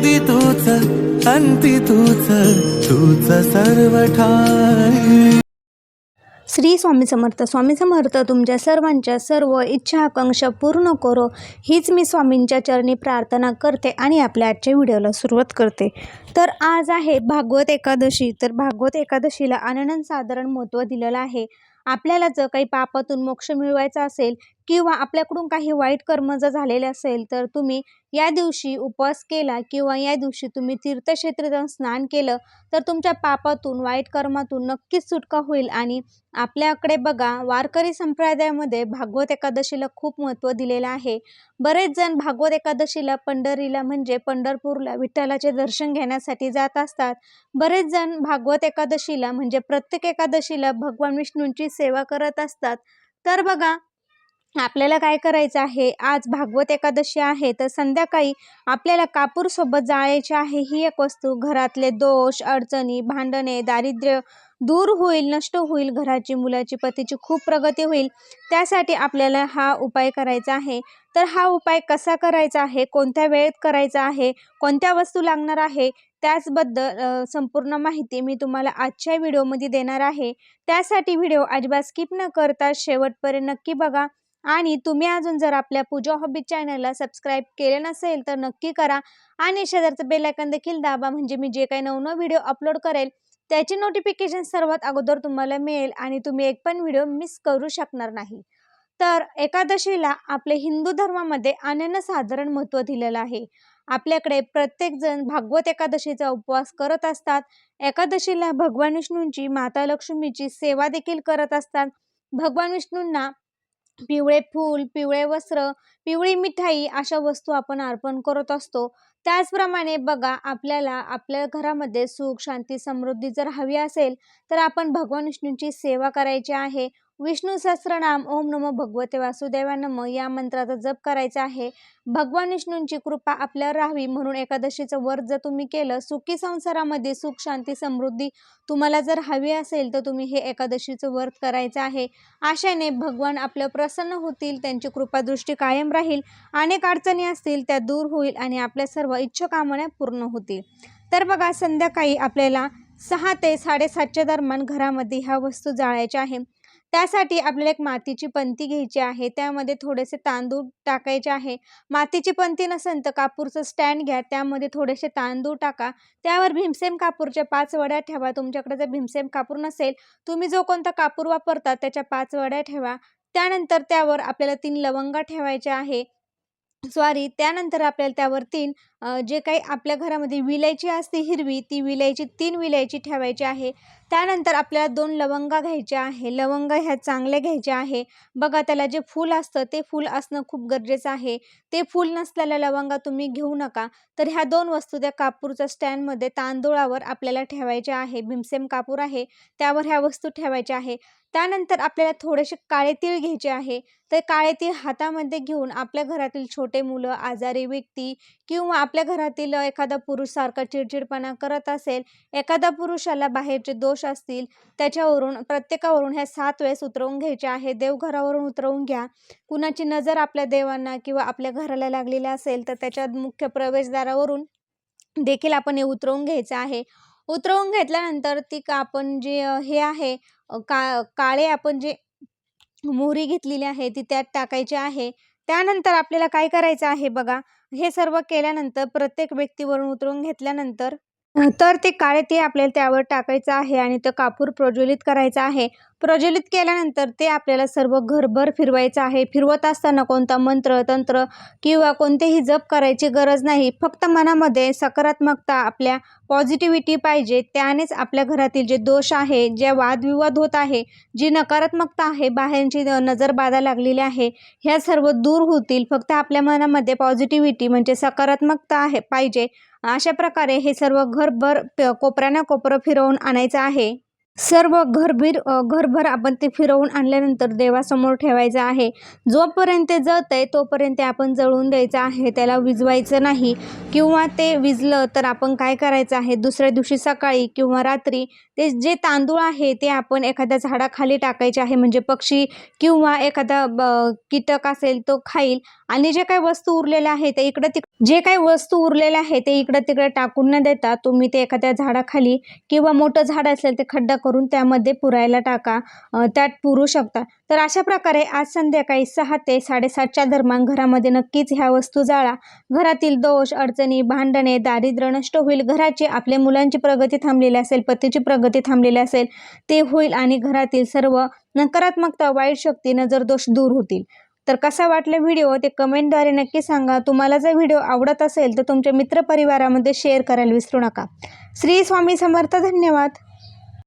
आधी तूच अंती तूच तूच सर्व ठाई श्री स्वामी समर्थ. स्वामी समर्थ तुमच्या सर्वांच्या सर्व इच्छा आकांक्षा पूर्ण करो. हीच मी स्वामींच्या चरणी प्रार्थना करते आणि आपल्या आजच्या व्हिडिओला सुरुवात करते. तर आज आहे भागवत एकादशी. तर भागवत एकादशीला अननन साधारण महत्त्व दिलेलं आहे. आपल्याला जर काही पापातून मोक्ष मिळवायचा असेल किंवा आपल्याकडून काही वाईट कर्म जर झालेले असेल तर तुम्ही या दिवशी उपवास केला किंवा या दिवशी तुम्ही तीर्थक्षेत्र जाऊन स्नान केलं तर तुमच्या पापातून वाईट कर्मातून नक्कीच सुटका होईल. आणि आपल्याकडे बघा वारकरी संप्रदायामध्ये भागवत एकादशीला खूप महत्त्व दिलेलं आहे. बरेच जण भागवत एकादशीला पंढरीला म्हणजे पंढरपूरला विठ्ठलाचे दर्शन घेण्यासाठी जात असतात. बरेच जण भागवत एकादशीला म्हणजे प्रत्येक एकादशीला भगवान विष्णूंची सेवा करत असतात. तर बघा आपल्याला काय करायचं आहे? आज भागवत एकादशी आहे तर संध्याकाळी आपल्याला कापूर सोबत जाळायचे आहे. ही एक वस्तू घरातले दोष अडचणी भांडणे दारिद्र्य दूर होईल नष्ट होईल घराची मुलाची पतीची खूप प्रगती होईल. त्यासाठी आपल्याला हा उपाय करायचा आहे. तर हा उपाय कसा करायचा आहे? कोणत्या वेळेत करायचा आहे? कोणत्या वस्तू लागणार आहे? त्याचबद्दल संपूर्ण माहिती मी तुम्हाला आजच्या व्हिडिओमध्ये देणार आहे. त्यासाठी व्हिडिओ अजिबात स्किप न करता शेवटपर्यंत नक्की बघा. आणि तुम्ही अजून जर आपल्या पूजा हॉबी चॅनलला सबस्क्राईब केले नसेल तर नक्की करा. आणि शेजारचं बेलायकन देखील दाबा म्हणजे मी जे काही नवनव व्हिडिओ अपलोड करेल त्याची नोटिफिकेशन सर्वात अगोदर तुम्हाला मिळेल आणि तुम्ही एक पण व्हिडिओ मिस करू शकणार नाही. तर एकादशीला आपले हिंदू धर्मामध्ये अनन्यसाधारण महत्त्व दिलेलं आहे. आपल्याकडे प्रत्येकजण भागवत एकादशीचा उपवास करत असतात. एकादशीला भगवान विष्णूंची माता लक्ष्मीची सेवा देखील करत असतात. भगवान विष्णूंना पिवळे फूल पिवळे वस्त्र पिवळी मिठाई अशा वस्तू आपण अर्पण करत असतो. त्याचप्रमाणे बघा आपल्याला आपल्या घरामध्ये सुख शांती समृद्धी जर हवी असेल तर आपण भगवान विष्णूंची सेवा करायची आहे. विष्णू सहस्रनाम ओम नमो भगवते वासुदेवा नम या मंत्राचा जप करायचा आहे. भगवान विष्णूंची कृपा आपल्यावर राहावी म्हणून एकादशीचं व्रत जर तुम्ही केलं सुखी संसारामध्ये सुख शांती समृद्धी तुम्हाला जर हवी असेल तर तुम्ही हे एकादशीचं व्रत करायचं आहे. आशेने भगवान आपलं प्रसन्न होतील त्यांची कृपादृष्टी कायम राहील अनेक अडचणी असतील त्या दूर होईल आणि आपल्या सर्व इच्छाकामना पूर्ण होतील. तर बघा संध्याकाळी आपल्याला सहा ते साडेसातच्या दरम्यान घरामध्ये ह्या वस्तू जाळायच्या आहे. त्यासाठी आपल्याला एक मातीची पंती घ्यायची आहे. त्यामध्ये थोडेसे तांदूळ टाकायचे आहे. मातीची पंती नसेल तर कापूरचं स्टँड घ्या. त्यामध्ये थोडेसे तांदूळ टाका. त्यावर भीमसेम कापूरच्या पाच वड्या ठेवा. तुमच्याकडे जर भीमसेम कापूर नसेल तुम्ही जो कोणता कापूर वापरता त्याच्या पाच वड्या ठेवा. त्यानंतर त्यावर आपल्याला तीन लवंगा ठेवायच्या आहे. सॉरी त्यानंतर आपल्याला त्यावर तीन जे काही आपल्या घरामध्ये विलायची असते हिरवी ती विलायची तीन विलायची ठेवायची आहे. त्यानंतर आपल्याला दोन लवंगा घ्यायच्या आहे. लवंगा ह्या चांगल्या घ्यायच्या आहे. बघा त्याला जे फूल असतं ते फूल असणं खूप गरजेचं आहे. ते फूल नसलेल्या लवंगा तुम्ही घेऊ नका. तर ह्या दोन वस्तू त्या कापूरच्या स्टँडमध्ये तांदूळावर आपल्याला ठेवायच्या आहे. भीमसेम कापूर आहे. त्यावर ह्या वस्तू ठेवायच्या आहे. त्यानंतर आपल्याला थोडेसे काळे तीळ घ्यायचे आहे. तर काळे तीळ हातामध्ये घेऊन आपल्या घरातील छोटे मुलं आजारी व्यक्ती किंवा आपल्या घरातील एखादा पुरुष सारखा चिडचिडपणा करत असेल एखादा पुरुषाला बाहेरचे दोष असतील त्याच्यावरून प्रत्येकावरून ह्या सात वेळेस उतरवून घ्यायचे आहे. देवघरावरून उतरवून घ्या. कुणाची नजर आपल्या देवांना किंवा आपल्या घराला लागलेली असेल तर त्याच्या मुख्य प्रवेशद्वारावरून देखील आपण हे उतरवून घ्यायचं आहे. उतरवून घेतल्यानंतर ती का आपण जे हे आहे का काळे आपण जे मोहरी घेतलेली आहे ती त्यात टाकायची आहे. त्यानंतर आपल्याला काय करायचं आहे बघा हे सर्व केल्यानंतर प्रत्येक व्यक्तीवरून उतरवून घेतल्यानंतर तर ते काळे ते आपल्याला त्यावर टाकायचं आहे आणि तो कापूर प्रज्वलित करायचा आहे. प्रज्वलित केल्यानंतर ते आपल्याला सर्व घरभर फिरवायचं आहे. फिरवत असताना कोणता मंत्र तंत्र किंवा कोणतेही जप करायची गरज नाही. फक्त मनामध्ये सकारात्मकता आपल्या पॉझिटिव्हिटी पाहिजे. त्यानेच आपल्या घरातील जे दोष आहे जे वादविवाद होत आहे जी नकारात्मकता आहे बाहेरची न- नजर बाधा लागलेली आहे ह्या सर्व दूर होतील. फक्त आपल्या मनामध्ये पॉझिटिव्हिटी म्हणजे सकारात्मकता आहे पाहिजे. अशा प्रकारे हे सर्व घरभर प- कोपऱ्यानं कोपरं फिरवून आणायचं आहे. सर्व घरभीर घरभर आपण ते फिरवून आणल्यानंतर देवासमोर ठेवायचं आहे. जोपर्यंत जळत आहे तोपर्यंत ते आपण जळून द्यायचं आहे. त्याला विजवायचं नाही किंवा ते विजलं तर आपण काय करायचं आहे? दुसऱ्या दिवशी सकाळी किंवा रात्री ते जे तांदूळ आहे ते आपण एखाद्या झाडाखाली टाकायचे आहे म्हणजे पक्षी किंवा एखादा ब कीटक असेल तो खाईल. आणि जे काही वस्तू उरलेल्या आहे ते इकडं तिक जे काही वस्तू उरलेल्या आहे ते इकडं तिकडे टाकून न देता तुम्ही ते एखाद्या झाडाखाली किंवा मोठं झाड असेल ते खड्डा करून त्यामध्ये पुरायला टाका त्यात पुरू शकता. तर अशा प्रकारे आज संध्याकाळी सहा ते साडेसातच्या दरम्यान घरामध्ये नक्कीच ह्या वस्तू जाळा. घरातील दोष अडचणी भांडणे दारिद्र्य नष्ट होईल. घराची आपल्या मुलांची प्रगती थांबलेली असेल पतीची प्रगती थांबलेली असेल ते होईल आणि घरातील सर्व नकारात्मकता वाईट शक्ती नजर दोष दूर होतील. तर कसा वाटला व्हिडिओ ते कमेंटद्वारे नक्की सांगा. तुम्हाला जर व्हिडिओ आवडत असेल तर तुमच्या मित्रपरिवारामध्ये शेअर करायला विसरू नका. श्री स्वामी समर्थ धन्यवाद.